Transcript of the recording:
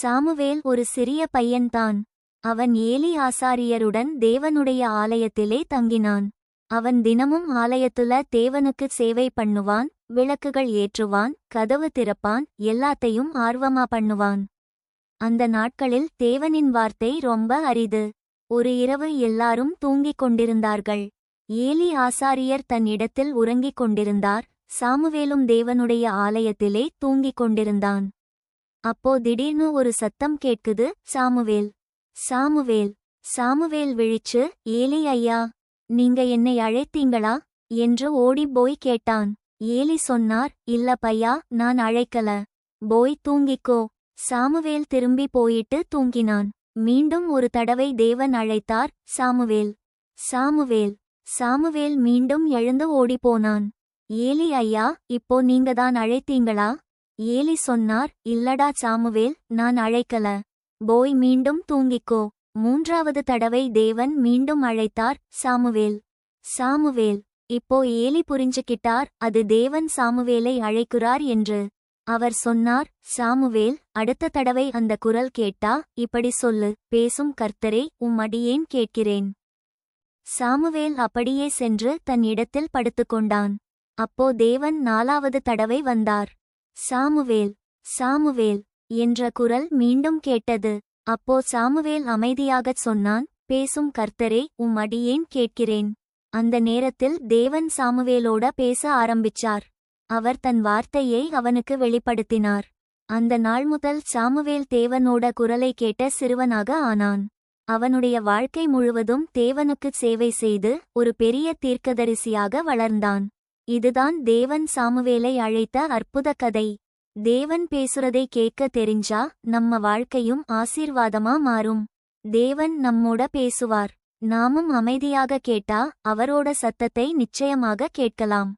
Samuel ஒரு சிறிய பையன்தான். அவன் ஏலி ஆசாரியருடன் தேவனுடைய ஆலயத்திலே தங்கினான். அவன் தினமும் ஆலயத்துல தேவனுக்கு சேவை பண்ணுவான் விளக்குகள் ஏற்றுவான் கதவு திறப்பான் எல்லாத்தையும் ஆர்வமா பண்ணுவான். அந்த நாட்களில் தேவனின் வார்த்தை ரொம்ப அரிது. ஒரு இரவு எல்லாரும் தூங்கிக் கொண்டிருந்தார்கள். ஏலி ஆசாரியர் தன் இடத்தில் உறங்கிக் கொண்டிருந்தார். சாமுவேலும் தேவனுடைய ஆலயத்திலே தூங்கிக் கொண்டிருந்தான். அப்போ திடீர்னு ஒரு சத்தம் கேட்குது சாமுவேல் சாமுவேல் சாமுவேல் விழிச்சு ஏலி ஐயா நீங்க என்னை அழைத்தீங்களா? என்று ஓடிப் போய் கேட்டான். ஏலி சொன்னார் இல்ல பையா நான் அழைக்கல. போய் தூங்கிக்கோ. சாமுவேல் திரும்பி போயிட்டு தூங்கினான். மீண்டும் ஒரு தடவை தேவன் அழைத்தார் சாமுவேல் சாமுவேல் சாமுவேல் மீண்டும் எழுந்து ஓடிப்போனான் ஏலி ஐயா இப்போ நீங்க தான் அழைத்தீங்களா? ஏலி சொன்னார் இல்லடா சாமுவேல் நான் அழைக்கல. போய் மீண்டும் தூங்கிக்கோ. மூன்றாவது தடவை தேவன் மீண்டும் அழைத்தார் சாமுவேல். சாமுவேல். இப்போ ஏலி புரிஞ்சுக்கிட்டார் அது தேவன் சாமுவேலை அழைக்கிறார் என்று. அவர் சொன்னார் சாமுவேல் அடுத்த தடவை அந்த குரல் கேட்டா இப்படி சொல்லு பேசும் கர்த்தரே உம் அடியேன் கேட்கிறேன். சாமுவேல் அப்படியே சென்று தன் இடத்தில் படுத்துக்கொண்டான். அப்போ தேவன் நாலாவது தடவை வந்தார். சாமுவேல் சாமுவேல் என்ற குரல் மீண்டும் கேட்டது. அப்போ சாமுவேல் அமைதியாகச் சொன்னான் பேசும் கர்த்தரே உம் அடியேன் கேட்கிறேன். அந்த நேரத்தில் தேவன் சாமுவேலோட பேச ஆரம்பிச்சார். அவர் தன் வார்த்தையை அவனுக்கு வெளிப்படுத்தினார். அந்த நாள் முதல் சாமுவேல் தேவனோட குரலை கேட்ட சிறுவனாக ஆனான். அவனுடைய வாழ்க்கை முழுவதும் தேவனுக்குச் சேவை செய்து ஒரு பெரிய தீர்க்கதரிசியாக வளர்ந்தான். இதுதான் தேவன் சாமுவேலை அழைத்த அற்புத கதை. தேவன் பேசுறதை கேட்க தெரிஞ்சா நம்ம வாழ்க்கையும் ஆசீர்வாதமா மாறும். தேவன் நம்மோட பேசுவார். நாமும் அமைதியாக கேட்டா அவரோட சத்தத்தை நிச்சயமாக கேட்கலாம்.